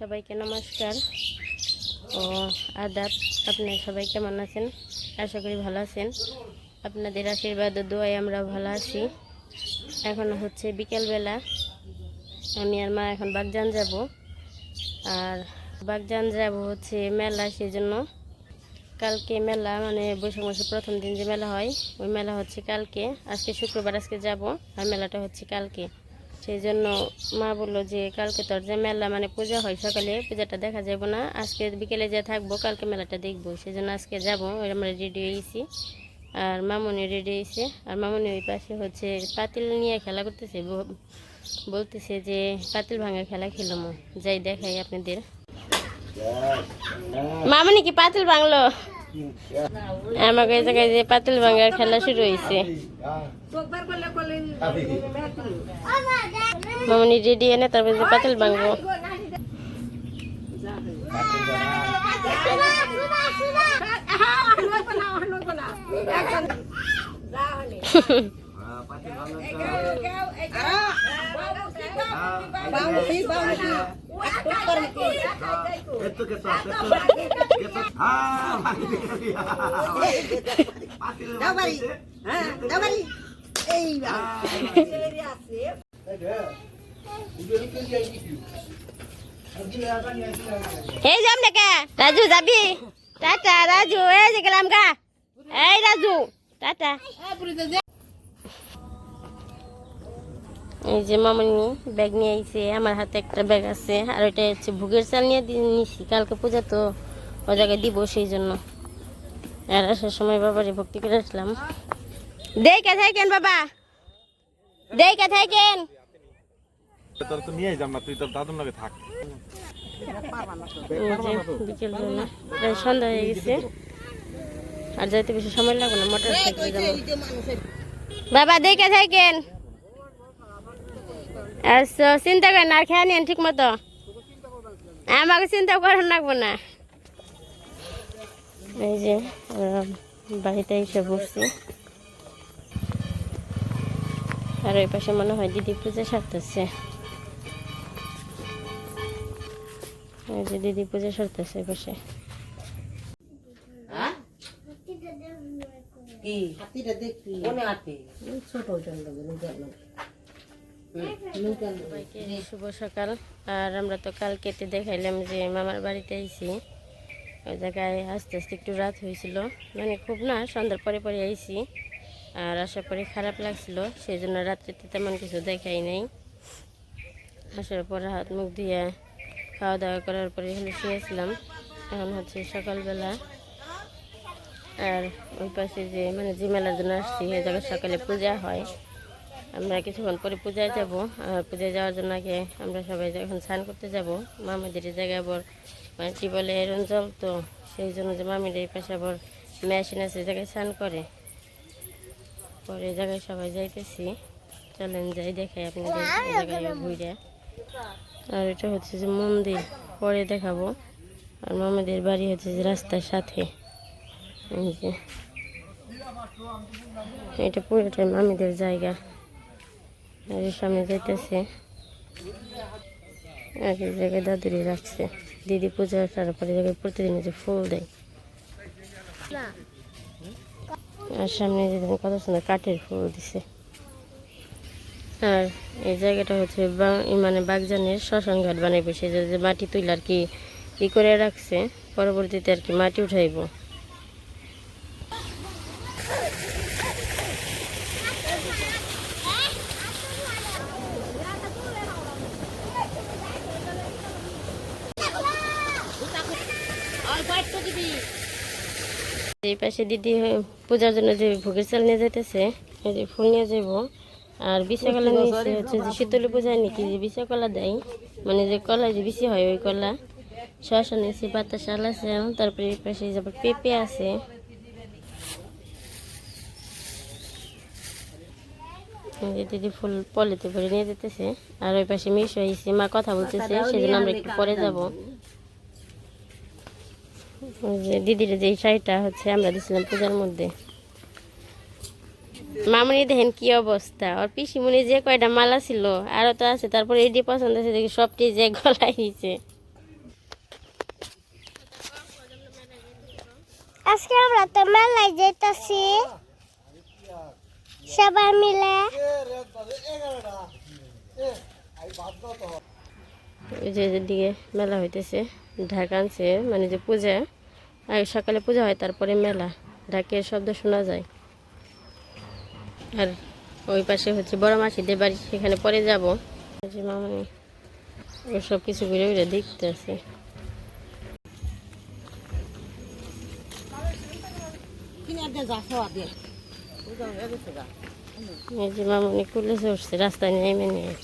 সবাইকে নমস্কার। ও, আদাব, আপনারা সবাই কেমন আছেন? আশা করি ভালো আছেন। আপনাদের আশীর্বাদ ও দোয়ায় আমরা ভালো আছি। এখন হচ্ছে বিকেলবেলা। আমি আর মা এখন বাগজান যাব। আর বাগজান যাব হচ্ছে মেলা সেই জন্য কালকে মেলা মানে বৈশাখ মাসের প্রথম দিন যে মেলা হয়, ওই মেলা হচ্ছে কালকে। আজকে শুক্রবার, আজকে যাব। আর মেলাটা হচ্ছে কালকে। সেই জন্য মা বলল যে কালকে তোর যে মেলা মানে পূজা হয় সকালে পূজাটা দেখা যাবে না। আজকে বিকেলে যে থাকব কালকে মেলাটা দেখব। সেই জন্য আজকে যাব আমরা রেডি হয়েছি। আর মামনি রেডি হয়েছে। আর মামনি ওই পাশে হচ্ছে পাতিল নিয়ে খেলা করতেছে। বলতেছে যে পাতিল ভাঙা খেলা খেলাম যাই দেখাই আপনাদের। মামনি কি পাতিল ভাঙলো? আমাকে এই জায়গায় যে পাতিল ভাঙার খেলা শুরু হয়েছে মামনি রেডি এনে তারপরে যে পাতিল ভাঙবো। Esto que এই যাম নাকি রাজু যাবি? টাটা রাজু। এই যে গেলাম গা। এই রাজু টাটা। এই যে মামনি ব্যাগ নিয়ে আইছে আমার হাতে একটা ব্যাগ আছে আর ওইটা হচ্ছে ভুগের চাল নিয়ে নিছি কালকে পূজা তো ও জায়গায় দিব সেই জন্য আর আসার সময় বাবারে ভক্তি করে আসলাম। দেখে থাকেন বাবা দেখে থাকেন। প্রায় সন্ধ্যা হয়ে গেছে। আর যাইতে বেশি সময় লাগবে না মোটর সাইকেলে বাবা দেখে থাকেন। আচ্ছা চিন্তা করেন আর খেয়ে নিন ঠিক মতো। আমাকে চিন্তা করার লাগবো না। এই যে বাড়িতে এসে বসছি। আর ওই পাশে মনে হয় দিদি পূজা সারতেছে। এই যে দিদি পূজা সারতেছে ওই পাশে। কি? হাতিটা হাতি। ছোট শুভ সকাল। আর আমরা তো কাল কেটে দেখাইলাম যে মামার বাড়িতে আইছি। ওই জায়গায় আস্তে আস্তে একটু রাত হয়েছিল। মানে খুব না, সন্ধ্যার পরে পরে আইছি। আর আসার পরে খারাপ লাগছিল সেই জন্য রাত্রিতে তেমন কিছু দেখাই নাই। আসার পর হাত মুখ দিয়ে খাওয়া দাওয়া করার পরে হলে শুয়েছিলাম। এখন হচ্ছে সকালবেলা। আর ওই পাশে যে মানে যে মেলার জন্য আসছি, এই জায়গায় সকালে পূজা হয়। আমরা কিছুক্ষণ পরে পূজায় যাব। আর পূজায় যাওয়ার জন্য আগে আমরা সবাই এখন স্নান করতে যাব। মামাদের জায়গায় আবার মানে টিউবওয়েলে আয়রন জল, তো সেই জন্য যে মামির এই পাশে আবার মেশিন আছে জায়গায় স্নান করে। পরে এই জায়গায় সবাই যাইতেছি। চলেন যাই দেখাই আপনাদের জায়গায় ঘুরে। আর এটা হচ্ছে যে মন্দির, পরে দেখাবো। আর মামাদের বাড়ি হচ্ছে যে রাস্তার সাথে। এই যে। এটা পুরোটাই মামিদের জায়গা। এর সামনে যাইতেছে। এই জায়গায় দাদুরি রাখছে। দিদি পূজা তারপরে জায়গায় প্রতিদিন যে ফুল দেয়। আর সামনে যে কত সুন্দর কাঠের ফুল দিছে। আর এই জায়গাটা হচ্ছে মানে বাগজানের শ্মশান ঘাট বানাইবে। সে যে মাটি তুলে আর কি ই করে রাখছে, পরবর্তীতে আর কি মাটি উঠাইব। এই পাশে দিদি পূজার জন্য যে ভোগের চাল নিয়ে যাইতেছে এই যে ফুল নিয়ে যাব আর বিশা কলা নিয়েছে হচ্ছে যে শীতলী পূজায় নাকি যে বিশা কলা দেয় মানে যে কলা যে বিশি হয় ওই কলা। শসা নিয়েছি পাতা শাল আছে তারপরে এই পাশে যাবার পেঁপে আছে। দিদি ফুল পলিতে ভরে নিয়ে যেতেছে আর ওই পাশে মিশ হয়েছে মা কথা বলতেছে সেজন্য আমরা একটু পরে যাব। যে দিদির যে শাড়িটা হচ্ছে আমরা দিয়েছিলাম পূজার মধ্যে। মামনি দেখেন কি অবস্থা। ওর পিসিমণি যে কয়টা মালা ছিল আরও তো আছে। তারপরে এটি পছন্দ আছে দেখি সবটি যে গলায় নিচে আজকে আমরা তো মেলায় যেতেছি সবাই মিলে। ওই যে দিকে মেলা হইতেছে। ঢাকা আনছে মানে যে পূজা, আগে সকালে পূজা হয়, তারপরে মেলা। ঢাকের শব্দ শোনা যায়। আর ওই পাশে হচ্ছে বড় মাসিদের বাড়ি, সেখানে পরে যাব। ওই যে মামনি, ও সব কিছু ঘুরে ঘুরে দেখতে আছে মামনি কুলে উঠছে, রাস্তায় নেমে নিয়ে।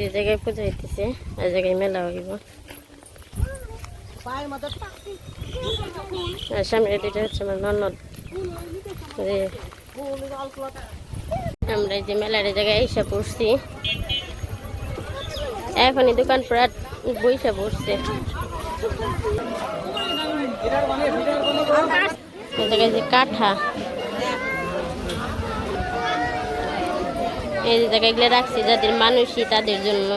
যে জায়গায় পূজা হইতেছে আর জায়গায় মেলা হইব। হচ্ছে আমার যে এই মেলার জায়গায় এসে পড়ছি। এখনই দোকান প্রায় বইসা পড়ছে। এই যে কাঠা। এই জায়গাগুলো জায়গায় এগুলো রাখছি যাদের মানুষই তাদের জন্য।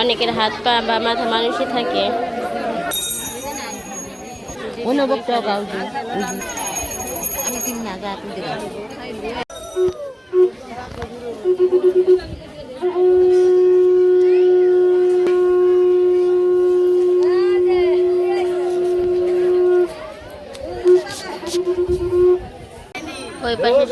অনেকের হাত পা বা মাথা মানুষই থাকে। অনুভব তো গাও আমি তিন না যা তুই দে ওই পাশে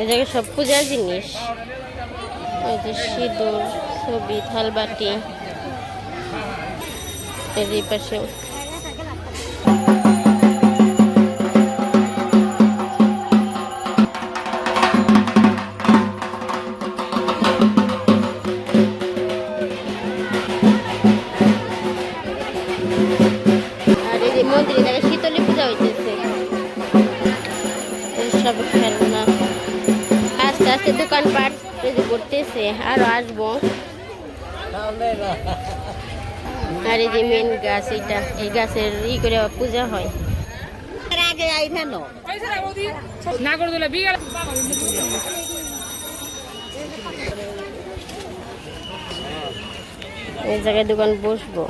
এ জায়গায় সব পূজার জিনিস। এই যে সিঁদুর ছবি থালবাটি। এদের পাশে করতেছে আরও আসব। আর এই যে মেন গাছ এটা এই গাছের ই করে পূজা হয়। আগে এই জায়গায় দোকান বসবো।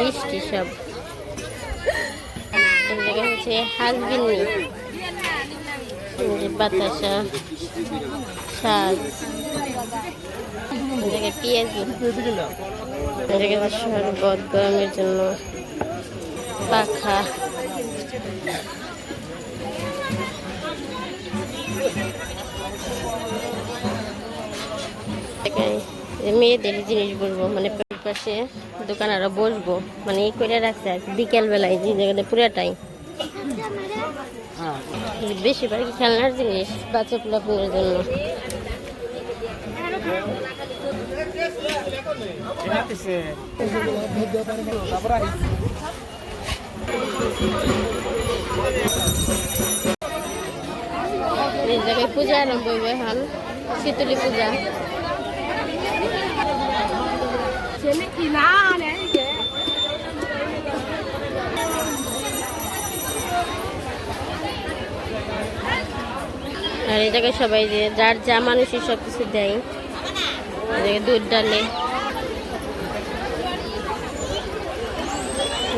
মিষ্টি সব। এই জায়গায় হচ্ছে বাতাসা, শাক। পেঁয়াজি। শরবত গরমের জন্য। পাখা। মেয়েদের জিনিস বলব মানে পাশে দোকান আরও বসবো মানে এই করে রাখছে আর কি বিকেল বেলায় যে জায়গাটা পুরাটাই। বেশিরভাগ খেলনার জিনিস বাচ্চা পোলাপনের জন্য। এই জায়গায় পূজা আরম্ভ হইবে এখন শীতলী পূজা। আর জায়গায় সবাই যে যার যা মানুষই সব কিছু দেয় দুধ ডালে।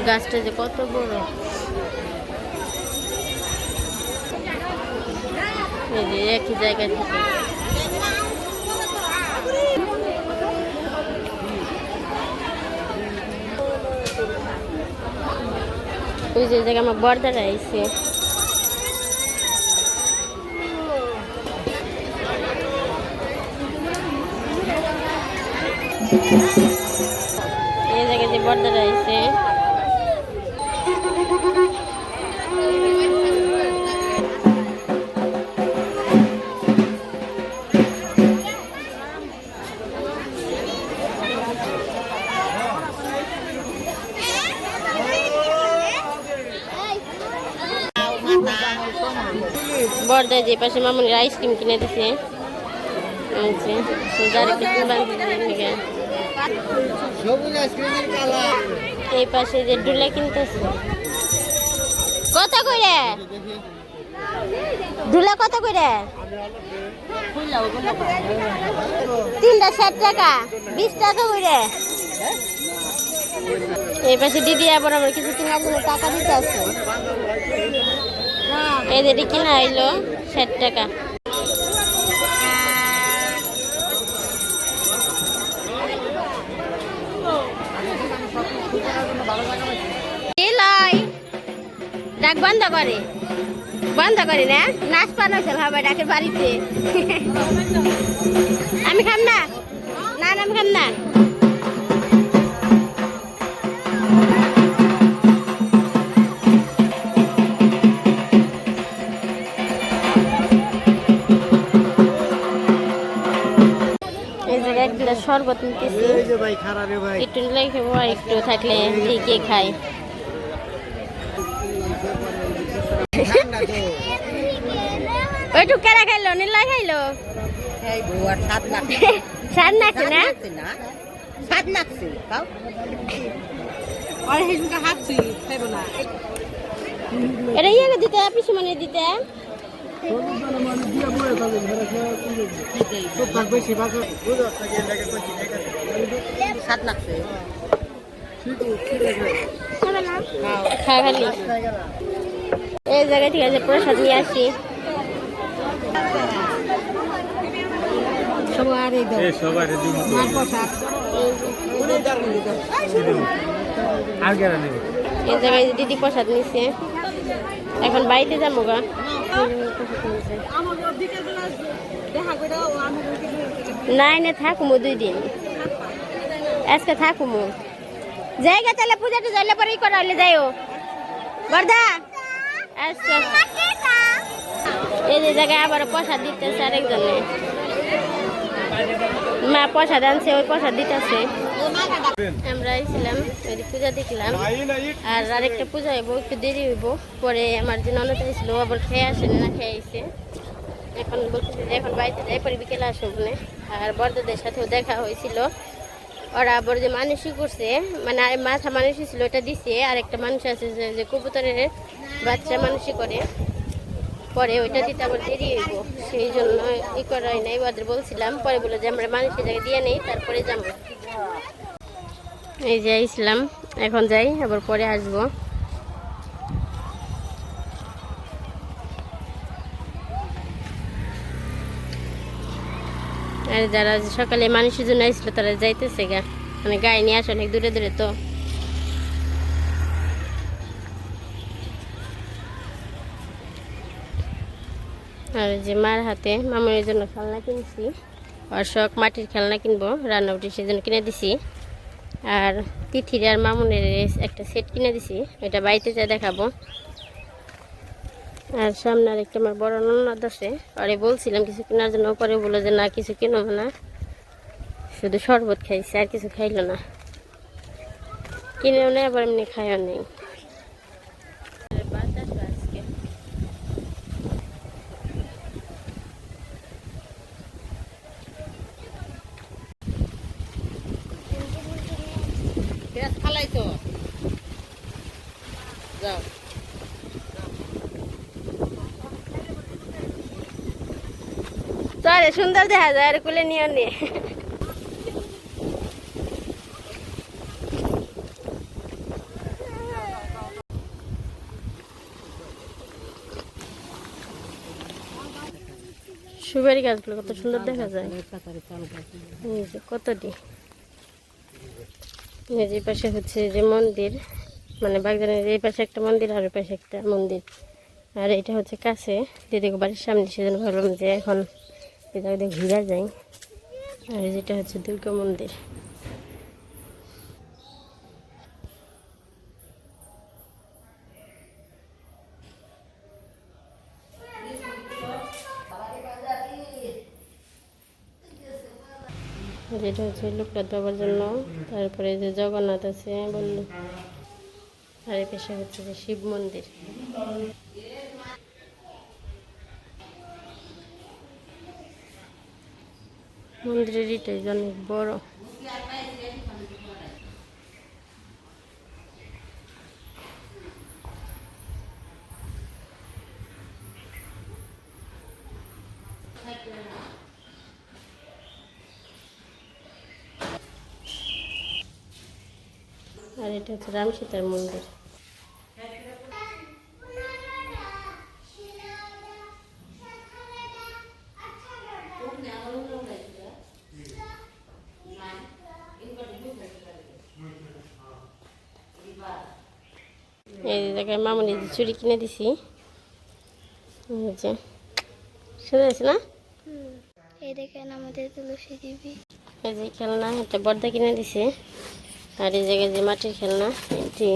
গাছটা যে কত বড়। একই জায়গা থেকে। ওই যে জায়গায় আমার বর্দারা আইছে। খাবার দাঁড়াইছে বর্দা যে পাশে মামুনির আইসক্রিম কিনে দিছে। যার একটু এই পাশে যে ডুলে কিনতেছে। কত করে? ডুলে কত করে? তিনটা ষাট টাকা, বিশ টাকা করে। এই পাশে দিদি আবার আমার কিছু কেনার টাকা দিতে আছে এই দিদি কিনা হইল ষাট টাকা। ডাক বন্ধ করে। বন্ধ করি না? নাচ পানো চল হবে ডাকের বাড়িতে। আমি খাম না? না আমি খাম না। শরবত নিতেছি। একটু নিলে খাব একটু থাকলে দিকে খাই ওইটু কেরা খাইলো? নীলা খাইলো সার নাচে না? না? সাত লাগছে তাও? আর হেজুকা হাঁটছি খাইব না। এটা ইয়ে দিতে পিছু মানে দিতে। সাত লাগছে খা খালি এই জায়গায় ঠিক আছে প্রসাদ নিয়ে আসি। সবার এই এই সবাই মার পোশাক আর গেরা নেই এই জায়গায় যে দিদি প্রসাদ নিছে। এখন বাড়িতে যাব গা। নাই না থাকুমো দুই দিন। আজকে থাকুমো। জায়গা তাহলে পূজাটা যাইলে পরেই করা হলে যাইও। বর্দা! আচ্ছা। এই যে জায়গায় আবার প্রসাদ দিতেছে আরেকজনে। মা প্রসাদ আনছে, ওই প্রসাদ দিতেছে। আমরা আইছিলাম ওই পূজা দেখলাম। আর আরেকটা পূজা হইব, একটু দেরি হইব। পরে আমার যে ননদ ও আবার খেয়ে আসেনি, না খেয়ে আইছে। এখন এখন বাড়িতে যাই পরে বিকেলে আসব আর বর্দাদের সাথেও দেখা হয়েছিল। ওরা আবার যে মানুষই করছে মানে মাথা মানুষই ছিল, ওটা দিছে, আর একটা মানুষ আছে যে কবুতরের বাচ্চা মানুষই করে। পরে ওইটা দিতে আবার দেরি হইব, সেই জন্য ই করাই নাই, ওদের বলছিলাম, পরে বলে যে আমরা মানুষের জায়গায় দিয়ে নেই, তারপরে যাব। এই যে ইসলাম এখন যাই, আবার পরে আসব। যারা সকালে মানুষের জন্য আসছিল তারা যাইতেছে গা। মানে গায়ে নিয়ে আসে অনেক দূরে দূরে তো। আর যে মার হাতে মামুনের জন্য খেলনা কিনছি। শখ মাটির খেলনা কিনবো, রান্না উঠে সেজন্য কিনে দিছি। আর তিথির আর মামুনের একটা সেট কিনে দিছি এটা বাড়িতে যা দেখাবো। আর সামনে আর একটা আমার বড় ননদ আছে। পরে বলছিলাম কিছু কেনার জন্য, পরে বলল যে না, কিছু কিনবো না। শুধু শরবত খাইছে, আর কিছু খাইলো না। কিনেও নেই, আবার এমনি খাইও নেই। আর ফালাই তো। যাও। চলে সুন্দর দেখা যায়, আর কুলে নিয়ে নে সুপারি গাছগুলো কত সুন্দর দেখা যায়। কতটি? এই পাশে হচ্ছে যে মন্দির মানে বাগদানের এই পাশে একটা মন্দির আর ওই পাশে একটা মন্দির। আর এটা হচ্ছে কাছে দিদিকে বাড়ির সামনে, সেজন্য ভাবলাম যে এখন এই জায়গায় ঘুরা যাই আর যেটা হচ্ছে দুর্গা মন্দির। যেটা হচ্ছে লোকনাথ বাবার জন্য। তারপরে যে জগন্নাথ আছে, বলল। আর এই পেশা হচ্ছে যে শিব মন্দির। মন্দিরের এটাই অনেক বড়। আর এটা হচ্ছে রাম সীতার মন্দির। এই জায়গায় মামনি যে চুড়ি কিনে দিছি। এই শুনে আছে না? এই দেখেন আমাদের তুলসী দেবী। এই যে খেলনা একটা বর্দা কিনে দিছে। আর এই জায়গায় যে মাটির খেলনা এটি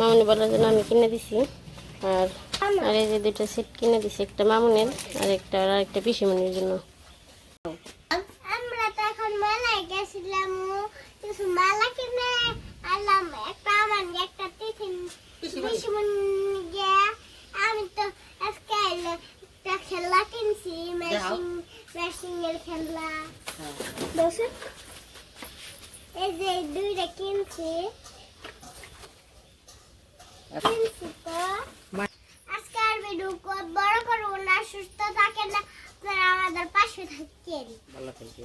মামনি বলার জন্য আমি কিনে দিছি। আর আর এই যে দুটো সেট কিনে দিছি একটা মামুনের আর একটা আর একটা পিসিমনির জন্য। আমরা তো এখন মেলায় গেছিলাম কিছু মালা কিনে আনলাম একটা আমার আমি তো আজকে একটা খেলনা কিনছি মেশিন মেশিন এর খেলনা বসে এই যে এই দুইটা কিনছি কিনছি তো আজকে আর ভিডিও বড় করব না সুস্থ থাকেন না আপনারা আমাদের পাশে থাকেন ভালো থাকবে